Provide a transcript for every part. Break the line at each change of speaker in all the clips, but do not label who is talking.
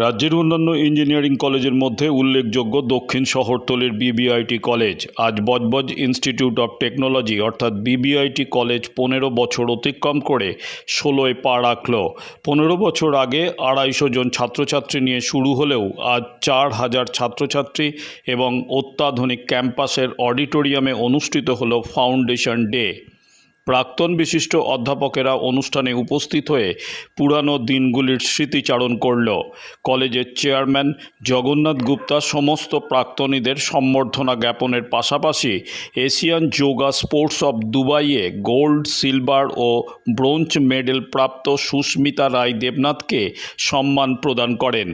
রাজ্যের অন্যান্য ইঞ্জিনিয়ারিং কলেজের মধ্যে উল্লেখযোগ্য দক্ষিণ শহরতলির বিবিআইটি কলেজ, আজ বজবজ ইনস্টিটিউট অফ টেকনোলজি, অর্থাৎ বিবিআইটি কলেজ পনেরো বছর অতিক্রম করে ষোলোয় পা রাখল। পনেরো বছর আগে আড়াইশো জন ছাত্রছাত্রী নিয়ে শুরু হলেও আজ চার হাজার ছাত্রছাত্রী এবং অত্যাধুনিক ক্যাম্পাসের অডিটোরিয়ামে অনুষ্ঠিত হলো ফাউন্ডেশন ডে। প্রাক্তন বিশিষ্ট অধ্যাপকেরা অনুষ্ঠানে উপস্থিত হয়ে পুরানো দিনগুলির স্মৃতিচারণ করল। কলেজের চেয়ারম্যান জগন্নাথ গুপ্তা সমস্ত প্রাক্তনীদের সম্বর্ধনা জ্ঞাপনের পাশাপাশি এশিয়ান যোগা স্পোর্টস অব দুবাইয়ে গোল্ড, সিলভার ও ব্রোঞ্জ মেডেল প্রাপ্ত সুস্মিতা রায় দেবনাথকে সম্মান প্রদান করেন।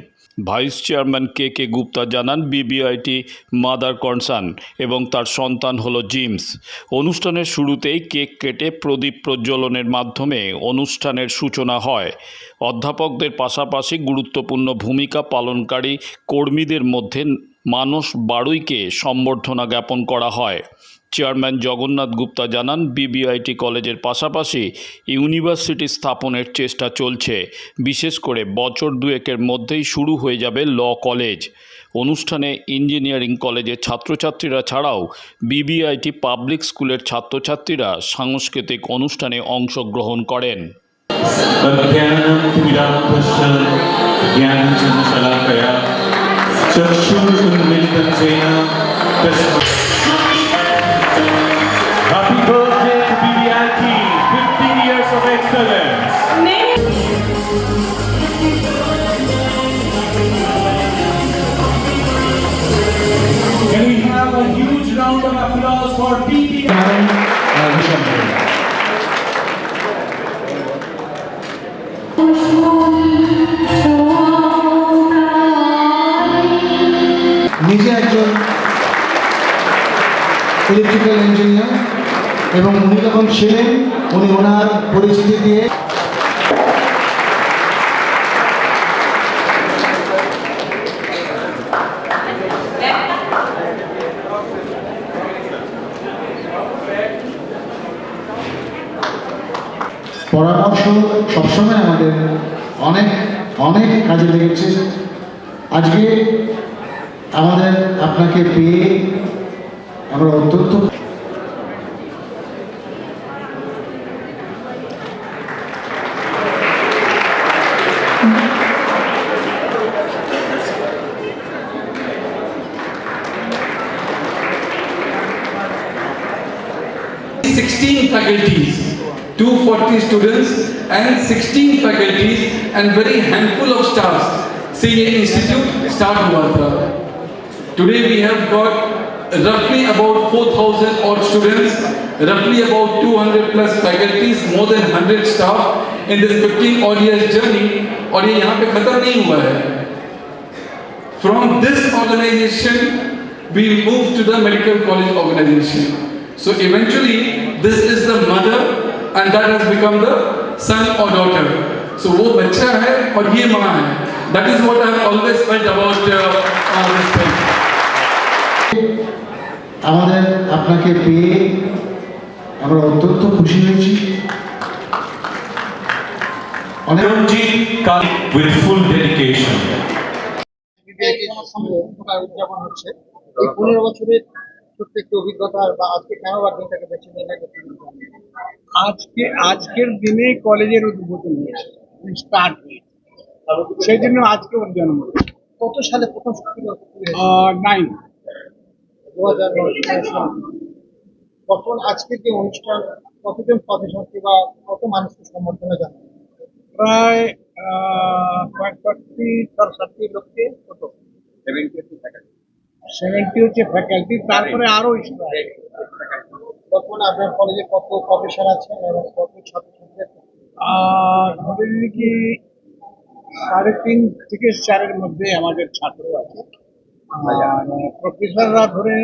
Vice chairman K K Gupta জানান, বিবিআইটি মাদার কনসার্ন এবং তার সন্তান হল জিমস। অনুষ্ঠানের শুরুতেই কেক কেটে প্রদীপ প্রজ্বলনের মাধ্যমে অনুষ্ঠানের সূচনা হয়। অধ্যাপকদের পাশাপাশি গুরুত্বপূর্ণ ভূমিকা পালনকারী কর্মীদের মধ্যে মানস বাড়ুইকে সম্বর্ধনা জ্ঞাপন করা হয়। চেয়ারম্যান জগন্নাথ গুপ্তা জানান, বিবিআইটি কলেজের পাশাপাশি ইউনিভার্সিটি স্থাপনের চেষ্টা চলছে। বিশেষ করে বছর দুয়েকের মধ্যেই শুরু হয়ে যাবে ল কলেজ। অনুষ্ঠানে ইঞ্জিনিয়ারিং কলেজের ছাত্রছাত্রীরা ছাড়াও বিবিআইটি পাবলিক স্কুলের ছাত্রছাত্রীরা সাংস্কৃতিক অনুষ্ঠানে অংশগ্রহণ করেন।
Just shoot in the middle of
the Trainer. Electrical engineer এবং উনি যখন ছিলেন, উনি ওনার পরিচিতি দিয়ে পরামর্শ সবসময় আমাদের অনেক অনেক কাজে লেগেছে। আজকে আমাদের আপনাকে পেয়ে আমরা অত্যন্ত
Sixteen faculties, two forty students and sixteen faculties and very handful of staffs से ये institute start हुआ था. Today we have got roughly about 4,000 odd students, roughly about 200 plus faculties, more than 100 staff in this 15 odd years journey और ये यहाँ पे खत्म नहीं हुआ है. From this organization, we moved to the medical college organization. So eventually, this is the mother and that has become the son or daughter. So वो बच्चा है और ये माँ है. That is what I have always felt about uh, uh, this thing.
আমাদের আপনাকে পেয়ে আমরা অত্যন্ত খুশি হয়েছি। অনেক
Ranjit Kali with full dedication.
উদযাপন হচ্ছে। এই পনেরো বছরের ছোট্ট একটি অভিজ্ঞতা বা আজকে কেন বেছে।
আজকে আজকের দিনে কলেজের উদ্বোধন হয়েছে স্টার্ট হয়েছে। সেই জন্য আজকে ওর জন্ম
কত সালে প্রথম
নাইন
দু হাজার তখন আজকের যে অনুষ্ঠান কতজন ছাত্রছাত্রী বা কত মানুষকে সম্বর্ধনা জানান
প্রায় পঁয়ষট্টি সরষট্টি লোককে কত সেভেন্টি হচ্ছে ফ্যাকাল্টি তারপরে আরও স্টাফ
তখন আপনার কলেজে কত প্রফেসর আছেন এবং কত ছাত্রছাত্রী আছেন?
আর ধরে কি সাড়ে তিন থেকে চারের মধ্যে আমাদের ছাত্র আছে। প্রফেসররা ধরে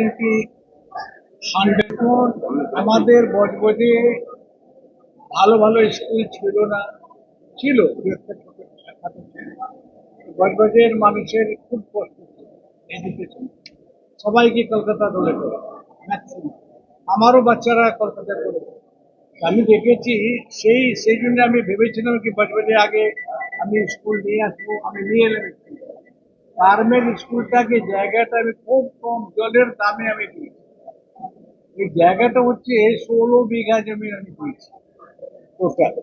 হান্ড্রেড আমাদের বজবজে ভালো ভালো স্কুল ছিল না, ছিল। বজবজের মানুষের খুব কষ্ট এডুকেশন সবাইকে কলকাতা দলে ম্যাক্সিমাম আমারও বাচ্চারা কলকাতা করে। আমি দেখেছি সেই সেই জন্য আমি ভেবেছিলাম কি বছরে আগে আমি স্কুল নিয়ে আসব, আমি নিয়ে এলাম ফার্মের স্কুলটাকে জায়গাটা আমি খুব কম জলের দামে আমি দিয়েছি এই জায়গাটা হচ্ছে ষোলো বিঘা জমি আমি দিয়েছি টোটাল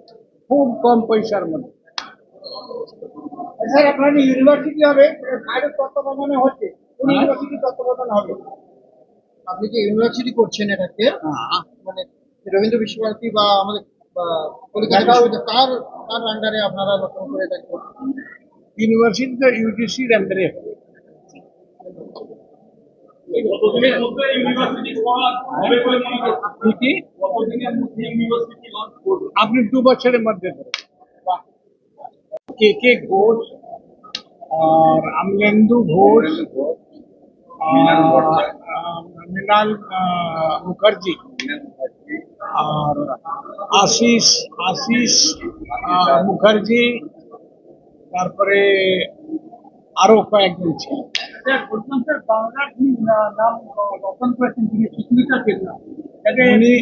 খুব কম পয়সার মধ্যে
স্যার আপনার ইউনিভার্সিটি হবে বাইরের তত্ত্বাবধানে হচ্ছে কোন ইউনিভার্সিটি তত্ত্বাবধান হবে আপনি যে ইউনিভার্সিটি করছেন এটাকে মানে রবীন্দ্র বিশ্বভারতী বা আমাদের বা কলকাতা বিশ্ববিদ্যালয় তার তার আন্ডারে আপনারা নতুন করে এটা করছেন
ইউনিভার্সিটি খোলা হবে বলে মনে করছেন
আপনি কি
কতদিনের মধ্যে ইউনিভার্সিটি লঞ্চ করবে
আপনি দু বছরের মধ্যে ধরুন। কে কে ঘোষ আর আমলেন্দু ঘোষ আর, আহ, মৃণাল আহ, মুখার্জি আর তারপরে আরও কয়েকজন ছিল উনি-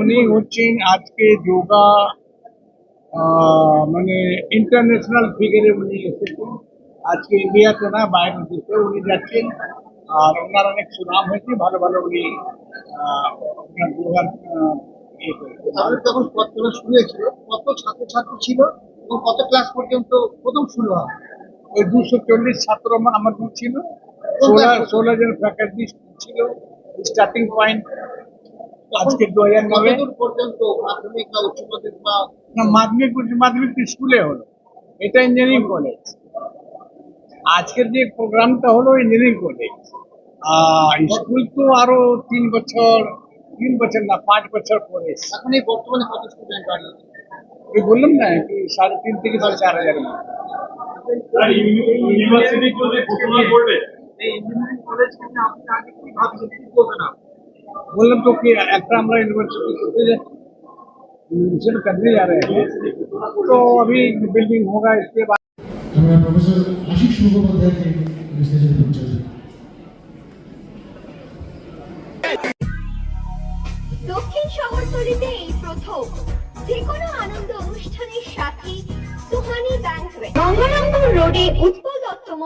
উনি হচ্ছেন আজকে যোগা আহ, মানে ইন্টারন্যাশনাল ফিগারে উনি এসেছেন। আজকে ইন্ডিয়াতে না বাইরের দেশে উনি যাচ্ছেন। আর ওনার অনেক সুনাম হয়েছে ভালো ভালো উনি যোগার ইয়ে
চলা শুরু হয়েছিল। কত ছাত্রছাত্রী ছিল? এবং কত ক্লাস পর্যন্ত প্রথম শুরু হয়?
ওই দুশো চল্লিশ ছাত্র আমার আমাদের ছিল। ষোলো ষোলো জন ফ্যাকাল্টি ছিল। স্টার্টিং পয়েন্ট আজকে দু হাজার নবে
পর্যন্ত মাধ্যমিক বা উচ্চ মাধ্যমিক বা
মাধ্যমিক উচ্চ মাধ্যমিক স্কুলে হলো। এটা ইঞ্জিনিয়ারিং কলেজ আজকের যে প্রোগ্রামটা হলো ইঞ্জিনিয়ারিং কলেজ আর স্কুল তো আরও তিন বছর তিন বছর না পাঁচ বছর পরে
এখন এই বর্তমানে কত স্টুডেন্ট দাঁড়িয়েছে
ওই বললাম না কি সাড়ে তিন থেকে সাড়ে চার হাজার
ইউনিভার্সিটি যদি ঘোষণা করবে
এই ইঞ্জিনিয়ারিং কলেজ কিন্তু আপনি আগে কি ভাবছেন কি করবেন আপনি
बोलना तो कि একটা আমরা ইউনিভার্সিটি করতে যাচ্ছি इन्वेंशन करने जा रहे हैं तो अभी बिल्डिंग होगा इसके बाद
আমরা প্রফেসর আশিস মুখোপাধ্যায়কে স্টেজে পৌঁছাবো